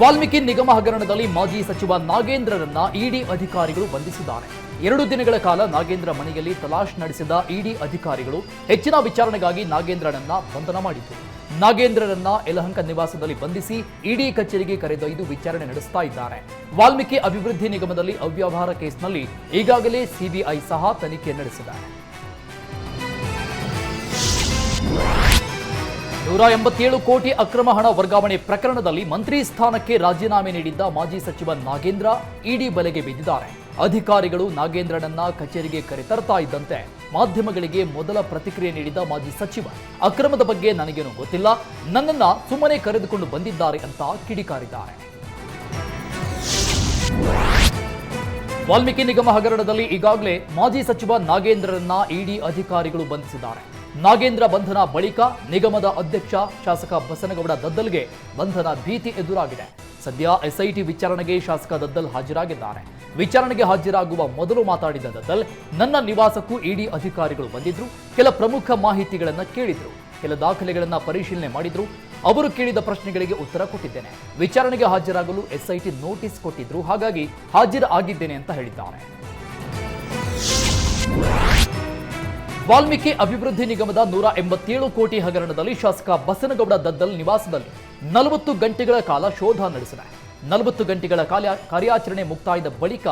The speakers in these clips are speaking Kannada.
ವಾಲ್ಮೀಕಿ ನಿಗಮ ಹಗರಣದಲ್ಲಿ ಮಾಜಿ ಸಚಿವ ನಾಗೇಂದ್ರರನ್ನ ಇಡಿ ಅಧಿಕಾರಿಗಳು ಬಂಧಿಸಿದ್ದಾರೆ. ಎರಡು ದಿನಗಳ ಕಾಲ ನಾಗೇಂದ್ರ ಮನೆಯಲ್ಲಿ ತಲಾಶ್ ನಡೆಸಿದ ಇಡಿ ಅಧಿಕಾರಿಗಳು ಹೆಚ್ಚಿನ ವಿಚಾರಣೆಗಾಗಿ ನಾಗೇಂದ್ರನನ್ನ ಬಂಧನ ಮಾಡಿತು ನಾಗೇಂದ್ರರನ್ನ ಯಲಹಂಕ ನಿವಾಸದಲ್ಲಿ ಬಂಧಿಸಿ ಇಡಿ ಕಚೇರಿಗೆ ಕರೆದೊಯ್ದು ವಿಚಾರಣೆ ನಡೆಸ್ತಾ ಇದ್ದಾರೆ. ವಾಲ್ಮೀಕಿ ಅಭಿವೃದ್ಧಿ ನಿಗಮದಲ್ಲಿ ಅವ್ಯವಹಾರ ಕೇಸ್ನಲ್ಲಿ ಈಗಾಗಲೇ ಸಿಬಿಐ ಸಹ ತನಿಖೆ ನಡೆಸಿದೆ. ನೂರ ಎಂಬತ್ತೇಳು ಕೋಟಿ ಅಕ್ರಮ ಹಣ ವರ್ಗಾವಣೆ ಪ್ರಕರಣದಲ್ಲಿ ಮಂತ್ರಿ ಸ್ಥಾನಕ್ಕೆ ರಾಜೀನಾಮೆ ನೀಡಿದ್ದ ಮಾಜಿ ಸಚಿವ ನಾಗೇಂದ್ರ ಇಡಿ ಬಲೆಗೆ ಬಿದ್ದಿದ್ದಾರೆ. ಅಧಿಕಾರಿಗಳು ನಾಗೇಂದ್ರನನ್ನ ಕಚೇರಿಗೆ ಕರೆತರ್ತಾ ಇದ್ದಂತೆ ಮಾಧ್ಯಮಗಳಿಗೆ ಮೊದಲ ಪ್ರತಿಕ್ರಿಯೆ ನೀಡಿದ ಮಾಜಿ ಸಚಿವ, ಅಕ್ರಮದ ಬಗ್ಗೆ ನನಗೇನು ಗೊತ್ತಿಲ್ಲ, ನನ್ನನ್ನ ಸುಮ್ಮನೆ ಕರೆದುಕೊಂಡು ಬಂದಿದ್ದಾರೆ ಅಂತ ಕಿಡಿಕಾರಿದ್ದಾರೆ. ವಾಲ್ಮೀಕಿ ನಿಗಮ ಹಗರಣದಲ್ಲಿ ಈಗಾಗಲೇ ಮಾಜಿ ಸಚಿವ ನಾಗೇಂದ್ರರನ್ನ ಇಡಿ ಅಧಿಕಾರಿಗಳು ಬಂಧಿಸಿದ್ದಾರೆ. ನಾಗೇಂದ್ರ ಬಂಧನ ಬಳಿಕ ನಿಗಮದ ಅಧ್ಯಕ್ಷ ಶಾಸಕ ಬಸನಗೌಡ ದದ್ದಲ್ಗೆ ಬಂಧನ ಭೀತಿ ಎದುರಾಗಿದೆ. ಸದ್ಯ ಎಸ್ಐಟಿ ವಿಚಾರಣೆಗೆ ಶಾಸಕ ದದ್ದಲ್ ಹಾಜರಾಗಿದ್ದಾರೆ. ವಿಚಾರಣೆಗೆ ಹಾಜರಾಗುವ ಮೊದಲು ಮಾತಾಡಿದ ದದ್ದಲ್, ನನ್ನ ನಿವಾಸಕ್ಕೂ ಇಡಿ ಅಧಿಕಾರಿಗಳು ಬಂದಿದ್ರು, ಕೆಲ ಪ್ರಮುಖ ಮಾಹಿತಿಗಳನ್ನು ಕೇಳಿದ್ರು, ಕೆಲ ದಾಖಲೆಗಳನ್ನು ಪರಿಶೀಲನೆ ಮಾಡಿದ್ರು, ಅವರು ಕೇಳಿದ ಪ್ರಶ್ನೆಗಳಿಗೆ ಉತ್ತರ ಕೊಟ್ಟಿದ್ದೇನೆ. ವಿಚಾರಣೆಗೆ ಹಾಜರಾಗಲು ಎಸ್ಐಟಿ ನೋಟಿಸ್ ಕೊಟ್ಟಿದ್ರು, ಹಾಗಾಗಿ ಹಾಜರಾಗಿದ್ದೇನೆ ಅಂತ ಹೇಳಿದ್ದಾರೆ. ವಾಲ್ಮೀಕಿ ಅಭಿವೃದ್ಧಿ ನಿಗಮದ ನೂರ ಎಂಬತ್ತೇಳು ಕೋಟಿ ಹಗರಣದಲ್ಲಿ ಶಾಸಕ ಬಸನಗೌಡ ದದ್ದಲ್ ನಿವಾಸದಲ್ಲಿ ನಲವತ್ತು ಗಂಟೆಗಳ ಕಾಲ ಶೋಧ ನಡೆಸಿದೆ. ನಲವತ್ತು ಗಂಟೆಗಳ ಕಾಲ ಕಾರ್ಯಾಚರಣೆ ಮುಕ್ತಾಯದ ಬಳಿಕ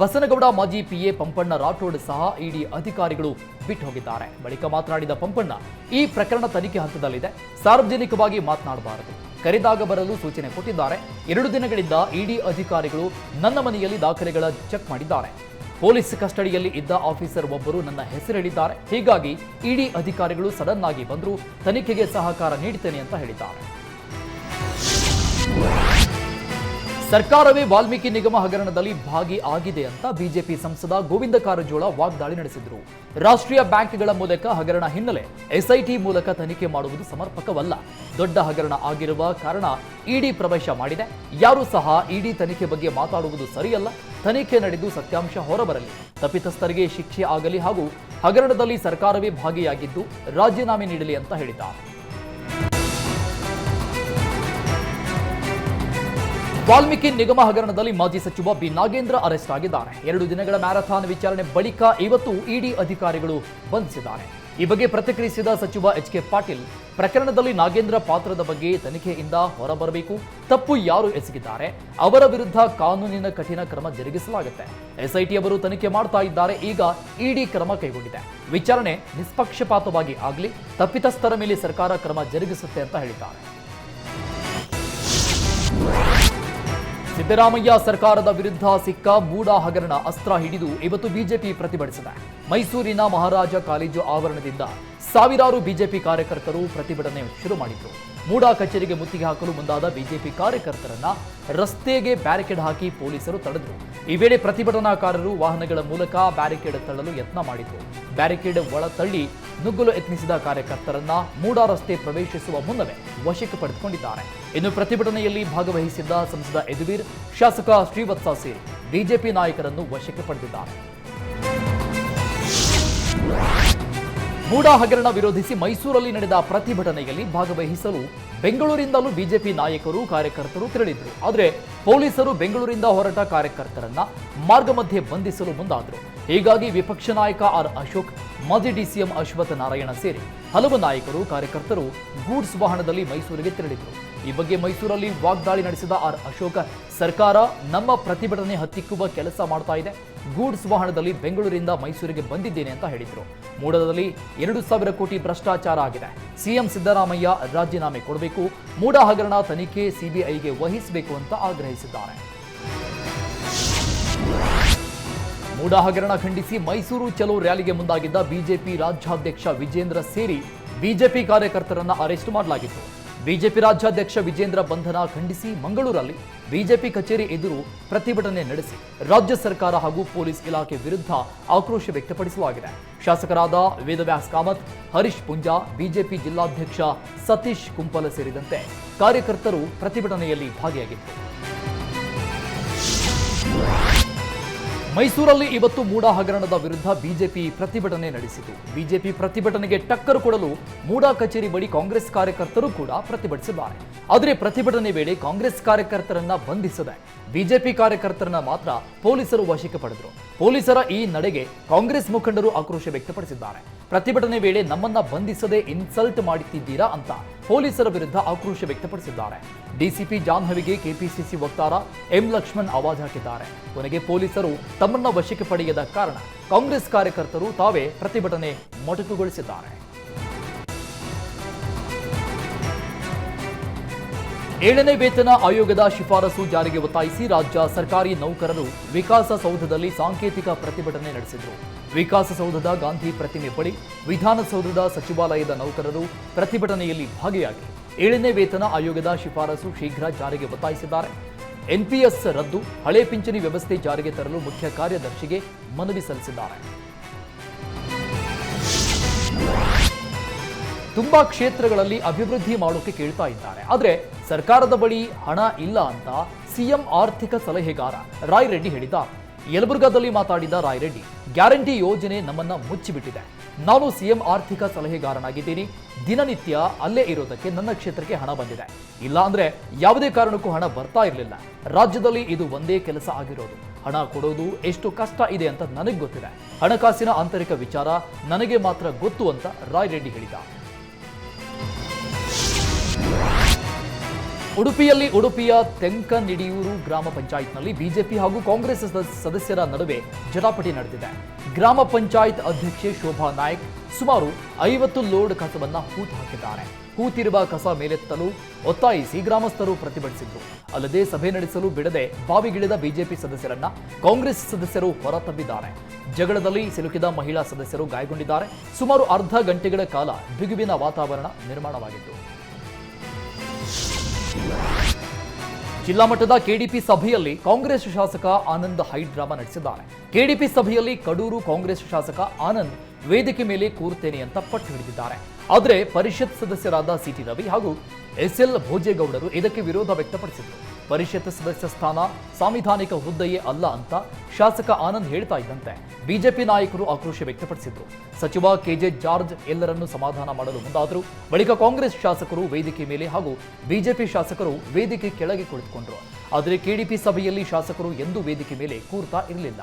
ಬಸನಗೌಡ ಮಾಜಿ ಪಿಎ ಪಂಪಣ್ಣ ರಾಠೋಡ್ ಸಹ ಇಡಿ ಅಧಿಕಾರಿಗಳು ಬಿಟ್ಟು ಹೋಗಿದ್ದಾರೆ ಬಳಿಕ ಮಾತನಾಡಿದ ಪಂಪಣ್ಣ, ಈ ಪ್ರಕರಣ ತನಿಖೆ ಹಂತದಲ್ಲಿದೆ. ಸಾರ್ವಜನಿಕವಾಗಿ ಮಾತನಾಡಬಾರದು. ಕರೆದಾಗ ಬರಲು ಸೂಚನೆ ಕೊಟ್ಟಿದ್ದಾರೆ. ಎರಡು ದಿನಗಳಿಂದ ಇಡಿ ಅಧಿಕಾರಿಗಳು ನನ್ನ ಮನೆಯಲ್ಲಿ ದಾಖಲೆಗಳ ಚೆಕ್ ಮಾಡಿದ್ದಾರೆ. ಪೊಲೀಸ್ ಕಸ್ಟಡಿಯಲ್ಲಿ ಇದ್ದ ಆಫೀಸರ್ ಒಬ್ಬರು ನನ್ನ ಹೆಸರು ಹೇಳಿದ್ದಾರೆ ಹೀಗಾಗಿ ಇಡಿ ಅಧಿಕಾರಿಗಳು ಸಡನ್ ಆಗಿ ಬಂದರು, ತನಿಖೆಗೆ ಸಹಕಾರ ನೀಡುತ್ತೇನೆ ಅಂತ ಹೇಳಿದ್ದಾರೆ. ಸರ್ಕಾರವೇ ವಾಲ್ಮೀಕಿ ನಿಗಮ ಹಗರಣದಲ್ಲಿ ಭಾಗಿ ಆಗಿದೆ ಅಂತ ಬಿಜೆಪಿ ಸಂಸದ ಗೋವಿಂದ ಕಾರಜೋಳ ವಾಗ್ದಾಳಿ ನಡೆಸಿದ್ರು. ರಾಷ್ಟ್ರೀಯ ಬ್ಯಾಂಕ್ಗಳ ಮೂಲಕ ಹಗರಣ ಹಿನ್ನೆಲೆ ಎಸ್ಐಟಿ ಮೂಲಕ ತನಿಖೆ ಮಾಡುವುದು ಸಮರ್ಪಕವಲ್ಲ. ದೊಡ್ಡ ಹಗರಣ ಆಗಿರುವ ಕಾರಣ ಇಡಿ ಪ್ರವೇಶ ಮಾಡಿದೆ. ಯಾರೂ ಸಹ ಇಡಿ ತನಿಖೆ ಬಗ್ಗೆ ಮಾತಾಡುವುದು ಸರಿಯಲ್ಲ. ತನಿಖೆ ನಡೆದು ಸತ್ಯಾಂಶ ಹೊರಬರಲಿ. ತಪ್ಪಿತಸ್ಥರಿಗೆ ಶಿಕ್ಷೆ ಆಗಲಿ ಹಾಗೂ ಹಗರಣದಲ್ಲಿ ಸರ್ಕಾರವೇ ಭಾಗಿಯಾಗಿದ್ದು ರಾಜೀನಾಮೆ ನೀಡಲಿ ಅಂತ ಹೇಳಿದ್ದಾರೆ. ವಾಲ್ಮೀಕಿ ನಿಗಮ ಹಗರಣದಲ್ಲಿ ಮಾಜಿ ಸಚಿವ ಬಿ. ನಾಗೇಂದ್ರ ಅರೆಸ್ಟ್ ಆಗಿದ್ದಾರೆ. ಎರಡು ದಿನಗಳ ಮ್ಯಾರಥಾನ್ ವಿಚಾರಣೆ ಬಳಿಕ ಇವತ್ತು ಇಡಿ ಅಧಿಕಾರಿಗಳು ಬಂಧಿಸಿದ್ದಾರೆ. ಈ ಬಗ್ಗೆ ಪ್ರತಿಕ್ರಿಯಿಸಿದ ಸಚಿವ ಎಚ್. ಕೆ. ಪಾಟೀಲ್, ಪ್ರಕರಣದಲ್ಲಿ ನಾಗೇಂದ್ರ ಪಾತ್ರದ ಬಗ್ಗೆ ತನಿಖೆಯಿಂದ ಹೊರಬರಬೇಕು, ತಪ್ಪು ಯಾರು ಎಸಗಿದ್ದಾರೆ, ಅವರ ವಿರುದ್ಧ ಕಾನೂನಿನ ಕಠಿಣ ಕ್ರಮ ಜರುಗಿಸಲಾಗುತ್ತೆ. ಎಸ್ಐಟಿ ಅವರು ತನಿಖೆ ಮಾಡ್ತಾ ಇದ್ದಾರೆ, ಈಗ ಇಡಿ ಕ್ರಮ ಕೈಗೊಂಡಿದೆ. ವಿಚಾರಣೆ ನಿಷ್ಪಕ್ಷಪಾತವಾಗಿ ಆಗಲಿ, ತಪ್ಪಿತಸ್ಥರ ಮೇಲೆ ಸರ್ಕಾರ ಕ್ರಮ ಜರುಗಿಸುತ್ತೆ ಅಂತ ಹೇಳಿದ್ದಾರೆ. ಸಿದ್ದರಾಮಯ್ಯ ಸರ್ಕಾರದ ವಿರುದ್ಧ ಸಿಕ್ಕ ಮೂಡ ಹಗರಣ ಅಸ್ತ್ರ ಹಿಡಿದು ಇವತ್ತು ಬಿಜೆಪಿ ಪ್ರತಿಭಟಿಸಿದೆ. ಮೈಸೂರಿನ ಮಹಾರಾಜ ಕಾಲೇಜು ಆವರಣದಿಂದ ಸಾವಿರಾರು ಬಿಜೆಪಿ ಕಾರ್ಯಕರ್ತರು ಪ್ರತಿಭಟನೆ ಶುರು ಮಾಡಿದ್ರು. ಮೂಡಾ ಕಚೇರಿಗೆ ಮುತ್ತಿಗೆ ಹಾಕಲು ಮುಂದಾದ ಬಿಜೆಪಿ ಕಾರ್ಯಕರ್ತರನ್ನ ರಸ್ತೆಗೆ ಬ್ಯಾರಿಕೇಡ್ ಹಾಕಿ ಪೊಲೀಸರು ತಡೆದರು. ಈ ವೇಳೆ ಪ್ರತಿಭಟನಾಕಾರರು ವಾಹನಗಳ ಮೂಲಕ ಬ್ಯಾರಿಕೇಡ್ ತಳ್ಳಲು ಯತ್ನ ಮಾಡಿದ್ರು. ಬ್ಯಾರಿಕೇಡ್ ಒಳ ತಳ್ಳಿ ನುಗ್ಗಲು ಯತ್ನಿಸಿದ ಕಾರ್ಯಕರ್ತರನ್ನ ಮೂಡಾ ರಸ್ತೆ ಪ್ರವೇಶಿಸುವ ಮುನ್ನವೇ ವಶಕ್ಕೆ ಪಡೆದುಕೊಂಡಿದ್ದಾರೆ. ಇನ್ನು ಪ್ರತಿಭಟನೆಯಲ್ಲಿ ಭಾಗವಹಿಸಿದ್ದ ಸಂಸದ ಯದುವೀರ್, ಶಾಸಕ ಶ್ರೀವತ್ಸ ಸೇರಿ ಬಿಜೆಪಿ ನಾಯಕರನ್ನು ವಶಕ್ಕೆ ಪಡೆದಿದ್ದಾರೆ. ಮೂಡಾ ಹಗರಣ ವಿರೋಧಿಸಿ ಮೈಸೂರಲ್ಲಿ ನಡೆದ ಪ್ರತಿಭಟನೆಯಲ್ಲಿ ಭಾಗವಹಿಸಲು ಬೆಂಗಳೂರಿಂದಲೂ ಬಿಜೆಪಿ ನಾಯಕರು, ಕಾರ್ಯಕರ್ತರು ತೆರಳಿದ್ರು. ಆದರೆ ಪೊಲೀಸರು ಬೆಂಗಳೂರಿಂದ ಹೊರಟ ಕಾರ್ಯಕರ್ತರನ್ನ ಮಾರ್ಗ ಮಧ್ಯೆ ಬಂಧಿಸಲು ಮುಂದಾದರು. ಹೀಗಾಗಿ ವಿಪಕ್ಷ ನಾಯಕ ಆರ್ ಅಶೋಕ್, ಮಾಜಿ ಡಿಸಿಎಂ ಅಶ್ವಥ್ ನಾರಾಯಣ ಸೇರಿ ಹಲವು ನಾಯಕರು, ಕಾರ್ಯಕರ್ತರು ಗೂಡ್ಸ್ ವಾಹನದಲ್ಲಿ ಮೈಸೂರಿಗೆ ತೆರಳಿದ್ರು. ಈ ಬಗ್ಗೆ ಮೈಸೂರಲ್ಲಿ ವಾಗ್ದಾಳಿ ನಡೆಸಿದ ಆರ್ ಅಶೋಕ, ಸರ್ಕಾರ ನಮ್ಮ ಪ್ರತಿಭಟನೆ ಹತ್ತಿಕ್ಕುವ ಕೆಲಸ ಮಾಡ್ತಾ ಇದೆ. ಗೂಡ್ಸ್ ವಾಹನದಲ್ಲಿ ಬೆಂಗಳೂರಿಂದ ಮೈಸೂರಿಗೆ ಬಂದಿದ್ದೇನೆ ಅಂತ ಹೇಳಿದರು. ಮೂಡದಲ್ಲಿ ಎರಡು ಸಾವಿರ ಕೋಟಿ ಭ್ರಷ್ಟಾಚಾರ ಆಗಿದೆ. ಸಿಎಂ ಸಿದ್ದರಾಮಯ್ಯ ರಾಜೀನಾಮೆ ಕೊಡಬೇಕು ಮೂಡ ಹಗರಣ ತನಿಖೆ ಸಿಬಿಐಗೆ ವಹಿಸಬೇಕು ಅಂತ ಆಗ್ರಹಿಸಿದ್ದಾರೆ. ಮೂಡ ಹಗರಣ ಖಂಡಿಸಿ ಮೈಸೂರು ಚಲೋ ರ್ಯಾಲಿಗೆ ಮುಂದಾಗಿದ್ದ ಬಿಜೆಪಿ ರಾಜ್ಯಾಧ್ಯಕ್ಷ ವಿಜೇಂದ್ರ ಸೇರಿ ಬಿಜೆಪಿ ಕಾರ್ಯಕರ್ತರನ್ನ ಅರೆಸ್ಟ್ ಮಾಡಲಾಗಿತ್ತು. ಬಿಜೆಪಿ ರಾಜ್ಯಾಧ್ಯಕ್ಷ ವಿಜೇಂದ್ರ ಬಂಧನ ಖಂಡಿಸಿ ಮಂಗಳೂರಲ್ಲಿ ಬಿಜೆಪಿ ಕಚೇರಿ ಎದುರು ಪ್ರತಿಭಟನೆ ನಡೆಸಿ ರಾಜ್ಯ ಸರ್ಕಾರ ಹಾಗೂ ಪೊಲೀಸ್ ಇಲಾಖೆ ವಿರುದ್ಧ ಆಕ್ರೋಶ ವ್ಯಕ್ತಪಡಿಸಲಾಗಿದೆ. ಶಾಸಕರಾದ ವೇದವ್ಯಾಸ್ ಕಾಮತ್, ಹರೀಶ್ ಪುಂಜಾ, ಬಿಜೆಪಿ ಜಿಲ್ಲಾಧ್ಯಕ್ಷ ಸತೀಶ್ ಕುಂಪಲ ಸೇರಿದಂತೆ ಕಾರ್ಯಕರ್ತರು ಪ್ರತಿಭಟನೆಯಲ್ಲಿ ಭಾಗಿಯಾಗಿದ್ದರು. ಮೈಸೂರಲ್ಲಿ ಇವತ್ತು ಮೂಡಾ ಹಗರಣದ ವಿರುದ್ಧ ಬಿಜೆಪಿ ಪ್ರತಿಭಟನೆ ನಡೆಸಿತು. ಬಿಜೆಪಿ ಪ್ರತಿಭಟನೆಗೆ ಟಕ್ಕರು ಕೊಡಲು ಮೂಡಾ ಕಚೇರಿ ಬಳಿ ಕಾಂಗ್ರೆಸ್ ಕಾರ್ಯಕರ್ತರು ಕೂಡ ಪ್ರತಿಭಟಿಸಿದ್ದಾರೆ. ಆದರೆ ಪ್ರತಿಭಟನೆ ವೇಳೆ ಕಾಂಗ್ರೆಸ್ ಕಾರ್ಯಕರ್ತರನ್ನ ಬಂಧಿಸದೆ ಬಿಜೆಪಿ ಕಾರ್ಯಕರ್ತರನ್ನ ಮಾತ್ರ ಪೊಲೀಸರು ವಶಕ್ಕೆ ಪಡೆದರು. ಪೊಲೀಸರ ಈ ನಡೆಗೆ ಕಾಂಗ್ರೆಸ್ ಮುಖಂಡರು ಆಕ್ರೋಶ ವ್ಯಕ್ತಪಡಿಸಿದ್ದಾರೆ. ಪ್ರತಿಭಟನೆ ವೇಳೆ ನಮ್ಮನ್ನ ಬಂಧಿಸದೆ ಇನ್ಸಲ್ಟ್ ಮಾಡುತ್ತಿದ್ದೀರಾ ಅಂತ ಪೊಲೀಸರ ವಿರುದ್ಧ ಆಕ್ರೋಶ ವ್ಯಕ್ತಪಡಿಸಿದ್ದಾರೆ. ಡಿಸಿಪಿ ಜಾನ್ಹವಿಗೆ ಕೆಪಿಸಿಸಿ ವಕ್ತಾರ ಎಂ ಲಕ್ಷ್ಮಣ್ ಆವಾಜ್ ಹಾಕಿದ್ದಾರೆ. ಕೊನೆಗೆ ಪೊಲೀಸರು ತಮ್ಮನ್ನ ವಶಕ್ಕೆ ಪಡೆಯದ ಕಾರಣ ಕಾಂಗ್ರೆಸ್ ಕಾರ್ಯಕರ್ತರು ತಾವೇ ಪ್ರತಿಭಟನೆ ಮೊಟಕುಗೊಳಿಸಿದ್ದಾರೆ. ಏಳನೇ ವೇತನ ಆಯೋಗದ ಶಿಫಾರಸು ಜಾರಿಗೆ ಒತ್ತಾಯಿಸಿ ರಾಜ್ಯ ಸರ್ಕಾರಿ ನೌಕರರು ವಿಕಾಸಸೌಧದಲ್ಲಿ ಸಾಂಕೇತಿಕ ಪ್ರತಿಭಟನೆ ನಡೆಸಿದರು. ವಿಕಾಸಸೌಧದ ಗಾಂಧಿ ಪ್ರತಿಮೆ ಬಳಿ ವಿಧಾನಸೌಧದ ಸಚಿವಾಲಯದ ನೌಕರರು ಪ್ರತಿಭಟನೆಯಲ್ಲಿ ಭಾಗಿಯಾಗಿ ಏಳನೇ ವೇತನ ಆಯೋಗದ ಶಿಫಾರಸು ಶೀಘ್ರ ಜಾರಿಗೆ ಒತ್ತಾಯಿಸಿದ್ದಾರೆ. ಎನ್ಪಿಎಸ್ ರದ್ದು, ಹಳೆ ಪಿಂಚಣಿ ವ್ಯವಸ್ಥೆ ಜಾರಿಗೆ ತರಲು ಮುಖ್ಯ ಕಾರ್ಯದರ್ಶಿಗೆ ಮನವಿ ಸಲ್ಲಿಸಿದ್ದಾರೆ. ತುಂಬಾ ಕ್ಷೇತ್ರಗಳಲ್ಲಿ ಅಭಿವೃದ್ಧಿ ಮಾಡೋಕೆ ಕೇಳ್ತಾ ಇದ್ದಾರೆ. ಆದರೆ ಸರ್ಕಾರದ ಬಳಿ ಹಣ ಇಲ್ಲ ಅಂತ ಸಿಎಂ ಆರ್ಥಿಕ ಸಲಹೆಗಾರ ರಾಯ್ ರೆಡ್ಡಿ ಹೇಳಿದ್ದಾರೆ. ಯಲಬುರ್ಗಾದಲ್ಲಿ ಮಾತಾಡಿದ ರಾಯ್ರೆಡ್ಡಿ, ಗ್ಯಾರಂಟಿ ಯೋಜನೆ ನಮ್ಮನ್ನ ಮುಚ್ಚಿಬಿಟ್ಟಿದೆ. ನಾನು ಸಿಎಂ ಆರ್ಥಿಕ ಸಲಹೆಗಾರನಾಗಿದ್ದೀನಿ. ದಿನನಿತ್ಯ ಅಲ್ಲೇ ಇರೋದಕ್ಕೆ ನನ್ನ ಕ್ಷೇತ್ರಕ್ಕೆ ಹಣ ಬಂದಿದೆ. ಇಲ್ಲ ಅಂದ್ರೆ ಯಾವುದೇ ಕಾರಣಕ್ಕೂ ಹಣ ಬರ್ತಾ ಇರಲಿಲ್ಲ. ರಾಜ್ಯದಲ್ಲಿ ಇದು ಒಂದೇ ಕೆಲಸ ಆಗಿರೋದು. ಹಣ ಕೊಡೋದು ಎಷ್ಟು ಕಷ್ಟ ಇದೆ ಅಂತ ನನಗೆ ಗೊತ್ತಿದೆ. ಹಣಕಾಸಿನ ಆಂತರಿಕ ವಿಚಾರ ನನಗೆ ಮಾತ್ರ ಗೊತ್ತು ಅಂತ ರಾಯ್ ರೆಡ್ಡಿ ಹೇಳಿದ್ದಾರೆ ಉಡುಪಿಯಲ್ಲಿ ಉಡುಪಿಯ ತೆಂಕನಿಡಿಯೂರು ಗ್ರಾಮ ಪಂಚಾಯತ್ನಲ್ಲಿ ಬಿಜೆಪಿ ಹಾಗೂ ಕಾಂಗ್ರೆಸ್ ಸದಸ್- ಸದಸ್ಯರ ನಡುವೆ ಜಟಾಪಟಿ ನಡೆದಿದೆ. ಗ್ರಾಮ ಪಂಚಾಯತ್ ಅಧ್ಯಕ್ಷೆ ಶೋಭಾ ನಾಯ್ಕ್ ಸುಮಾರು ಐವತ್ತು ಲೋಡ್ ಕಸವನ್ನ ಹೂತು ಹಾಕಿದ್ದಾರೆ. ಹೂತಿರುವ ಕಸ ಮೇಲೆತ್ತಲು ಒತ್ತಾಯಿಸಿ ಗ್ರಾಮಸ್ಥರು ಪ್ರತಿಭಟಿಸಿದ್ರು. ಅಲ್ಲದೆ ಸಭೆ ನಡೆಸಲು ಬಿಡದೆ ಬಾವಿಗಿಳಿದ ಬಿಜೆಪಿ ಸದಸ್ಯರನ್ನ ಕಾಂಗ್ರೆಸ್ ಸದಸ್ಯರು ಹೊರತಬ್ಬಿದ್ದಾರೆ. ಜಗಳದಲ್ಲಿ ಸಿಲುಕಿದ ಮಹಿಳಾ ಸದಸ್ಯರು ಗಾಯಗೊಂಡಿದ್ದಾರೆ. ಸುಮಾರು ಅರ್ಧ ಗಂಟೆಗಳ ಕಾಲ ಬಿಗುವಿನ ವಾತಾವರಣ ನಿರ್ಮಾಣವಾಗಿತ್ತು. ಜಿಲ್ಲಾ ಮಟ್ಟದ ಕೆಡಿಪಿ ಸಭೆಯಲ್ಲಿ ಕಾಂಗ್ರೆಸ್ ಶಾಸಕ ಆನಂದ್ ಹೈಡ್ರಾಮಾ ನಡೆಸಿದ್ದಾರೆ ಕೆಡಿಪಿ ಸಭೆಯಲ್ಲಿ ಕಡೂರು ಕಾಂಗ್ರೆಸ್ ಶಾಸಕ ಆನಂದ್ ವೇದಿಕೆ ಮೇಲೆ ಕೂರ್ತೇನೆ ಅಂತ ಪಟ್ಟು ಹಿಡಿದಿದ್ದಾರೆ. ಆದರೆ ಪರಿಷತ್ ಸದಸ್ಯರಾದ ಸಿಟಿ ರವಿ ಹಾಗೂ ಎಸ್ಎಲ್ ಭೋಜೇಗೌಡರು ಇದಕ್ಕೆ ವಿರೋಧ ವ್ಯಕ್ತಪಡಿಸಿದರು. ಪರಿಷತ್ ಸದಸ್ಯ ಸ್ಥಾನ ಸಾಂವಿಧಾನಿಕ ಹುದ್ದೆಯೇ ಅಲ್ಲ ಅಂತ ಶಾಸಕ ಆನಂದ್ ಹೇಳ್ತಾ ಇದ್ದಂತೆ. ಬಿಜೆಪಿ ನಾಯಕರು ಆಕ್ರೋಶ ವ್ಯಕ್ತಪಡಿಸಿದ್ರು. ಸಚಿವ ಕೆಜೆ ಜಾರ್ಜ್ ಎಲ್ಲರನ್ನೂ ಸಮಾಧಾನ ಮಾಡಲು ಮುಂದಾದರು. ಬಳಿಕ ಕಾಂಗ್ರೆಸ್ ಶಾಸಕರು ವೇದಿಕೆ ಮೇಲೆ ಹಾಗೂ ಬಿಜೆಪಿ ಶಾಸಕರು ವೇದಿಕೆ ಕೆಳಗೆ ಕುಳಿತುಕೊಂಡರು. ಆದರೆ ಕೆಡಿಪಿ ಸಭೆಯಲ್ಲಿ ಶಾಸಕರು ಎಂದೂ ವೇದಿಕೆ ಮೇಲೆ ಕೂರ್ತಾ ಇರಲಿಲ್ಲ.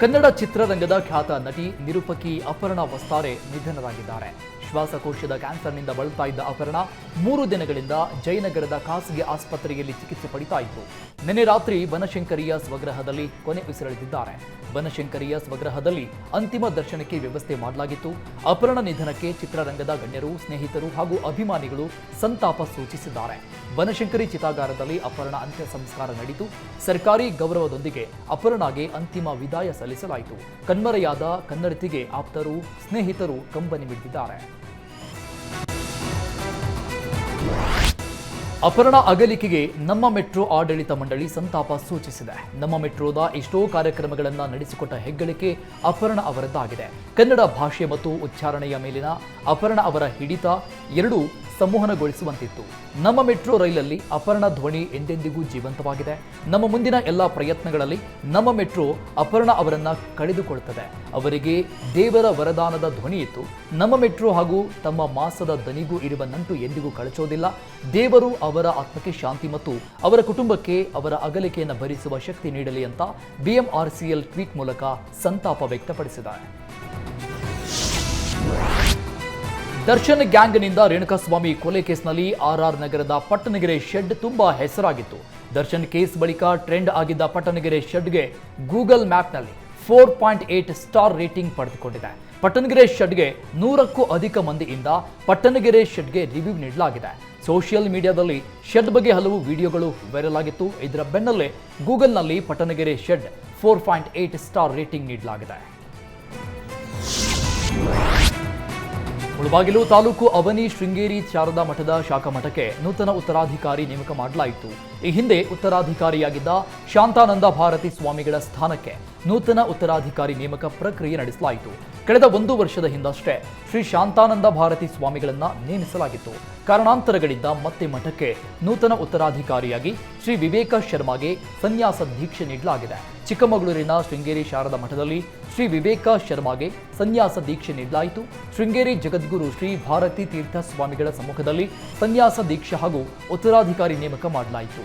ಕನ್ನಡ ಚಿತ್ರರಂಗದ ಖ್ಯಾತ ನಟಿ ನಿರೂಪಕಿ ಅಪರ್ಣ ವಸ್ತಾರೆ ನಿಧನರಾಗಿದ್ದಾರೆ. ಶ್ವಾಸಕೋಶದ ಕ್ಯಾನ್ಸರ್ನಿಂದ ಬಳಲ್ತಾ ಇದ್ದ ಅಪರ್ಣ ಮೂರು ದಿನಗಳಿಂದ ಜಯನಗರದ ಖಾಸಗಿ ಆಸ್ಪತ್ರೆಯಲ್ಲಿ ಚಿಕಿತ್ಸೆ ಪಡಿತಾ ಇತ್ತು. ನಿನ್ನೆ ರಾತ್ರಿ ಬನಶಂಕರಿಯ ಸ್ವಗ್ರಹದಲ್ಲಿ ಕೊನೆ ಉಸಿರೆಳೆದಿದ್ದಾರೆ. ಬನಶಂಕರಿಯ ಸ್ವಗ್ರಹದಲ್ಲಿ ಅಂತಿಮ ದರ್ಶನಕ್ಕೆ ವ್ಯವಸ್ಥೆ ಮಾಡಲಾಗಿತ್ತು. ಅಪರ್ಣ ನಿಧನಕ್ಕೆ ಚಿತ್ರರಂಗದ ಗಣ್ಯರು, ಸ್ನೇಹಿತರು ಹಾಗೂ ಅಭಿಮಾನಿಗಳು ಸಂತಾಪ ಸೂಚಿಸಿದ್ದಾರೆ. ಬನಶಂಕರಿ ಚಿತಾಗಾರದಲ್ಲಿ ಅಪರ್ಣ ಅಂತ್ಯ ಸಂಸ್ಕಾರ ನಡೆಯಿತು. ಸರ್ಕಾರಿ ಗೌರವದೊಂದಿಗೆ ಅಪರ್ಣಗೆ ಅಂತಿಮ ವಿದಾಯ ಸಲ್ಲಿಸಲಾಯಿತು ಕಣ್ಮರೆಯಾದ ಕನ್ನಡತಿಗೆ ಆಪ್ತರು, ಸ್ನೇಹಿತರು ಕಂಬನಿ ಮಿಡಿದಿದ್ದಾರೆ ಅಪರ್ಣ ಅಗಲಿಕೆಗೆ ನಮ್ಮ ಮೆಟ್ರೋ ಆಡಳಿತ ಮಂಡಳಿ ಸಂತಾಪ ಸೂಚಿಸಿದೆ. ನಮ್ಮ ಮೆಟ್ರೋದ ಎಷ್ಟೋ ಕಾರ್ಯಕ್ರಮಗಳನ್ನ ನಡೆಸಿಕೊಟ್ಟ ಹೆಗ್ಗಳಿಕೆ ಅಪರ್ಣ ಅವರದ್ದಾಗಿದೆ. ಕನ್ನಡ ಭಾಷೆ ಮತ್ತು ಉಚ್ಚಾರಣೆಯ ಮೇಲಿನ ಅಪರ್ಣ ಅವರ ಹಿಡಿತ ಎರಡೂ ಸಂವಹನಗೊಳಿಸುವಂತಿತ್ತು. ನಮ್ಮ ಮೆಟ್ರೋ ರೈಲಲ್ಲಿ ಅಪರ್ಣ ಧ್ವನಿ ಎಂದೆಂದಿಗೂ ಜೀವಂತವಾಗಿದೆ. ನಮ್ಮ ಮುಂದಿನ ಎಲ್ಲ ಪ್ರಯತ್ನಗಳಲ್ಲಿ ನಮ್ಮ ಮೆಟ್ರೋ ಅಪರ್ಣ ಅವರನ್ನ ಕಳೆದುಕೊಳ್ಳುತ್ತದೆ ಅವರಿಗೆ ದೇವರ ವರದಾನದ ಧ್ವನಿ ಇತ್ತು. ನಮ್ಮ ಮೆಟ್ರೋ ಹಾಗೂ ತಮ್ಮ ಮಾಸದ ದನಿಗೂ ಇರುವ ನಂಟು ಎಂದಿಗೂ ಕಳಚೋದಿಲ್ಲ. ದೇವರು ಅವರ ಆತ್ಮಕ್ಕೆ ಶಾಂತಿ ಮತ್ತು ಅವರ ಕುಟುಂಬಕ್ಕೆ ಅವರ ಅಗಲಿಕೆಯನ್ನು ಭರಿಸುವ ಶಕ್ತಿ ನೀಡಲಿ ಅಂತ ಬಿಎಂಆರ್ಸಿಎಲ್ ಟ್ವೀಟ್ ಮೂಲಕ ಸಂತಾಪ ವ್ಯಕ್ತಪಡಿಸಿದ್ದಾರೆ. ದರ್ಶನ್ ಗ್ಯಾಂಗ್ನಿಂದ ರೇಣುಕಾಸ್ವಾಮಿ ಕೊಲೆ ಕೇಸ್ನಲ್ಲಿ ಆರ್ಆರ್ ನಗರದ ಪಟ್ಟಣಗೆರೆ ಶೆಡ್ ತುಂಬಾ ಹೆಸರಾಗಿತ್ತು. ದರ್ಶನ್ ಕೇಸ್ ಬಳಿಕ ಟ್ರೆಂಡ್ ಆಗಿದ್ದ ಪಟ್ಟಣಗೆರೆ ಶೆಡ್ಗೆ Google ಮ್ಯಾಪ್ನಲ್ಲಿ four point eight star rating ಪಡೆದುಕೊಂಡಿದೆ. ಪಟ್ಟಣಗೆರೆ ಶೆಡ್ಗೆ ನೂರಕ್ಕೂ ಅಧಿಕ ಮಂದಿಯಿಂದ ಪಟ್ಟಣಗೆರೆ ಶೆಡ್ಗೆ ರಿವ್ಯೂ ನೀಡಲಾಗಿದೆ. ಸೋಷಿಯಲ್ ಮೀಡಿಯಾದಲ್ಲಿ ಶೆಡ್ ಬಗ್ಗೆ ಹಲವು ವಿಡಿಯೋಗಳು ವೈರಲ್ ಆಗಿತ್ತು. ಇದರ ಬೆನ್ನಲ್ಲೇ ಗೂಗಲ್ನಲ್ಲಿ Pattanagere shed four point eight star rating ನೀಡಲಾಗಿದೆ. ಮುಳಬಾಗಿಲು ತಾಲೂಕು ಅವನಿ ಶೃಂಗೇರಿ ಶಾರದಾ ಮಠದ ಶಾಖಾ ಮಠಕ್ಕೆ ನೂತನ ಉತ್ತರಾಧಿಕಾರಿ ನೇಮಕ ಮಾಡಲಾಯಿತು. ಈ ಹಿಂದೆ ಉತ್ತರಾಧಿಕಾರಿಯಾಗಿದ್ದ ಶಾಂತಾನಂದ ಭಾರತಿ ಸ್ವಾಮಿಗಳ ಸ್ಥಾನಕ್ಕೆ ನೂತನ ಉತ್ತರಾಧಿಕಾರಿ ನೇಮಕ ಪ್ರಕ್ರಿಯೆ ನಡೆಸಲಾಯಿತು. ಕಳೆದ ಒಂದು ವರ್ಷದ ಹಿಂದಷ್ಟೇ ಶ್ರೀ ಶಾಂತಾನಂದ ಭಾರತಿ ಸ್ವಾಮಿಗಳನ್ನ ನೇಮಿಸಲಾಗಿತ್ತು. ಕಾರಣಾಂತರಗಳಿಂದ ಮತ್ತೆ ಮಠಕ್ಕೆ ನೂತನ ಉತ್ತರಾಧಿಕಾರಿಯಾಗಿ ಶ್ರೀ ವಿವೇಕ ಶರ್ಮಾಗೆ ಸನ್ಯಾಸ ದೀಕ್ಷೆ ನೀಡಲಾಗಿದೆ. ಚಿಕ್ಕಮಗಳೂರಿನ ಶೃಂಗೇರಿ ಶಾರದಾ ಮಠದಲ್ಲಿ ಶ್ರೀ ವಿವೇಕ ಶರ್ಮಾಗೆ ಸನ್ಯಾಸ ದೀಕ್ಷೆ ನೀಡಲಾಯಿತು. ಶೃಂಗೇರಿ ಜಗದ್ಗುರು ಶ್ರೀ ಭಾರತಿ ತೀರ್ಥ ಸ್ವಾಮಿಗಳ ಸಮ್ಮುಖದಲ್ಲಿ ಸನ್ಯಾಸ ದೀಕ್ಷೆ ಹಾಗೂ ಉತ್ತರಾಧಿಕಾರಿ ನೇಮಕ ಮಾಡಲಾಯಿತು.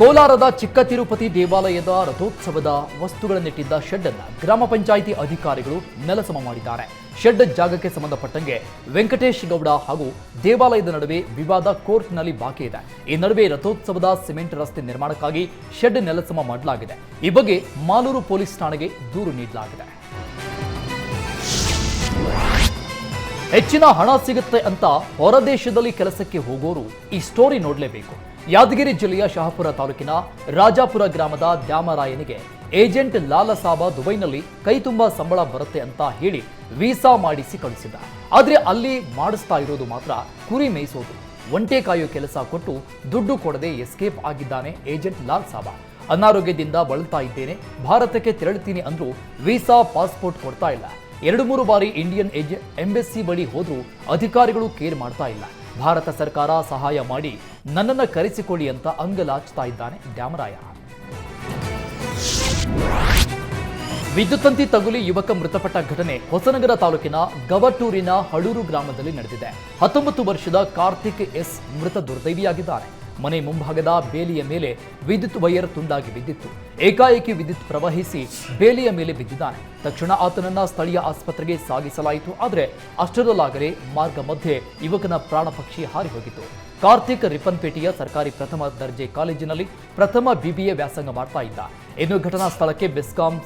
ಕೋಲಾರದ ಚಿಕ್ಕ ತಿರುಪತಿ ದೇವಾಲಯದ ರಥೋತ್ಸವದ ವಸ್ತುಗಳನ್ನಿಟ್ಟಿದ್ದ ಶೆಡ್ ಅನ್ನು ಗ್ರಾಮ ಪಂಚಾಯಿತಿ ಅಧಿಕಾರಿಗಳು ನೆಲಸಮ ಮಾಡಿದ್ದಾರೆ. ಶೆಡ್ ಜಾಗಕ್ಕೆ ಸಂಬಂಧಪಟ್ಟಂಗೆ ವೆಂಕಟೇಶ್ ಗೌಡ ಹಾಗೂ ದೇವಾಲಯದ ನಡುವೆ ವಿವಾದ ಕೋರ್ಟ್ನಲ್ಲಿ ಬಾಕಿ ಇದೆ. ಈ ನಡುವೆ ರಥೋತ್ಸವದ ಸಿಮೆಂಟ್ ರಸ್ತೆ ನಿರ್ಮಾಣಕ್ಕಾಗಿ ಶೆಡ್ ನೆಲಸಮ ಮಾಡಲಾಗಿದೆ. ಈ ಬಗ್ಗೆ ಮಾಲೂರು ಪೊಲೀಸ್ ಠಾಣೆಗೆ ದೂರು ನೀಡಲಾಗಿದೆ. ಹೆಚ್ಚಿನ ಹಣ ಸಿಗುತ್ತೆ ಅಂತ ಹೊರದೇಶದಲ್ಲಿ ಕೆಲಸಕ್ಕೆ ಹೋಗೋರು ಈ ಸ್ಟೋರಿ ನೋಡಲೇಬೇಕು. ಯಾದಗಿರಿ ಜಿಲ್ಲೆಯ ಶಹಾಪುರ ತಾಲೂಕಿನ ರಾಜಾಪುರ ಗ್ರಾಮದ ದ್ಯಾಮರಾಯನಿಗೆ ಏಜೆಂಟ್ ಲಾಲಸಾಬ ದುಬೈನಲ್ಲಿ ಕೈ ತುಂಬಾ ಸಂಬಳ ಬರುತ್ತೆ ಅಂತ ಹೇಳಿ ವೀಸಾ ಮಾಡಿಸಿ ಕಳಿಸಿದ. ಆದ್ರೆ ಅಲ್ಲಿ ಮಾಡಿಸ್ತಾ ಇರೋದು ಮಾತ್ರ ಕುರಿ ಮೇಯಿಸೋದು. ಒಂಟೆ ಕಾಯೋ ಕೆಲಸ ಕೊಟ್ಟು ದುಡ್ಡು ಕೊಡದೆ ಎಸ್ಕೇಪ್ ಆಗಿದ್ದಾನೆ ಏಜೆಂಟ್ ಲಾಲ್ ಸಾಬ. ಅನಾರೋಗ್ಯದಿಂದ ಬಳಲ್ತಾ ಇದ್ದೇನೆ, ಭಾರತಕ್ಕೆ ತೆರಳುತ್ತೀನಿ ಅಂದ್ರೂ ವೀಸಾ ಪಾಸ್ಪೋರ್ಟ್ ಕೊಡ್ತಾ ಇಲ್ಲ. ಎರಡು ಮೂರು ಬಾರಿ ಇಂಡಿಯನ್ ಎಂಬೆಸ್ಸಿ ಬಳಿ ಹೋದ್ರೂ ಅಧಿಕಾರಿಗಳು ಕೇರ್ ಮಾಡ್ತಾ ಇಲ್ಲ. ಭಾರತ ಸರ್ಕಾರ ಸಹಾಯ ಮಾಡಿ ನನ್ನನ್ನು ಕರೆಸಿಕೊಳ್ಳಿ ಅಂತ ಅಂಗಲಾಚ್ತಾ ಇದ್ದಾನೆ ದ್ಯಾಮರಾಯ. ವಿದ್ಯುತ್ ತಂತಿ ತಗುಲಿ ಯುವಕ ಮೃತಪಟ್ಟ ಘಟನೆ ಹೊಸನಗರ ತಾಲೂಕಿನ ಗವಟೂರಿನ ಹಳೂರು ಗ್ರಾಮದಲ್ಲಿ ನಡೆದಿದೆ. ಹತ್ತೊಂಬತ್ತು ವರ್ಷದ ಕಾರ್ತಿಕ್ ಎಸ್ ಮೃತ ದುರ್ದೈವಿಯಾಗಿದ್ದಾರೆ. ಮನೆ ಮುಂಭಾಗದ ಬೇಲಿಯ ಮೇಲೆ ವಿದ್ಯುತ್ ವೈರ್ ತುಂಡಾಗಿ ಬಿದ್ದಿತ್ತು. ಏಕಾಏಕಿ ವಿದ್ಯುತ್ ಪ್ರವಹಿಸಿ ಬೇಲಿಯ ಮೇಲೆ ಬಿದ್ದಿದ್ದಾನೆ. ತಕ್ಷಣ ಆತನನ್ನ ಸ್ಥಳೀಯ ಆಸ್ಪತ್ರೆಗೆ ಸಾಗಿಸಲಾಯಿತು. ಆದರೆ ಅಷ್ಟರಲ್ಲಾಗಲೇ ಮಾರ್ಗ ಮಧ್ಯೆ ಯುವಕನ ಪ್ರಾಣ ಪಕ್ಷಿ ಹಾರಿ ಹೋಗಿತ್ತು. ಕಾರ್ತಿಕ್ ರಿಪ್ಪನ್ಪೇಟೆಯ ಸರ್ಕಾರಿ ಪ್ರಥಮ ದರ್ಜೆ ಕಾಲೇಜಿನಲ್ಲಿ ಪ್ರಥಮ ಬಿಬಿಎ ವ್ಯಾಸಂಗ ಮಾಡ್ತಾ ಇದ್ದ. ಇನ್ನು ಘಟನಾ ಸ್ಥಳಕ್ಕೆ ಮೆಸ್ಕಾಂ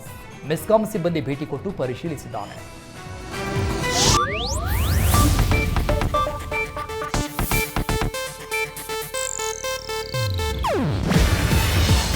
ಮೆಸ್ಕಾಂ ಸಿಬ್ಬಂದಿ ಭೇಟಿ ಕೊಟ್ಟು ಪರಿಶೀಲಿಸಿದ್ದಾನೆ.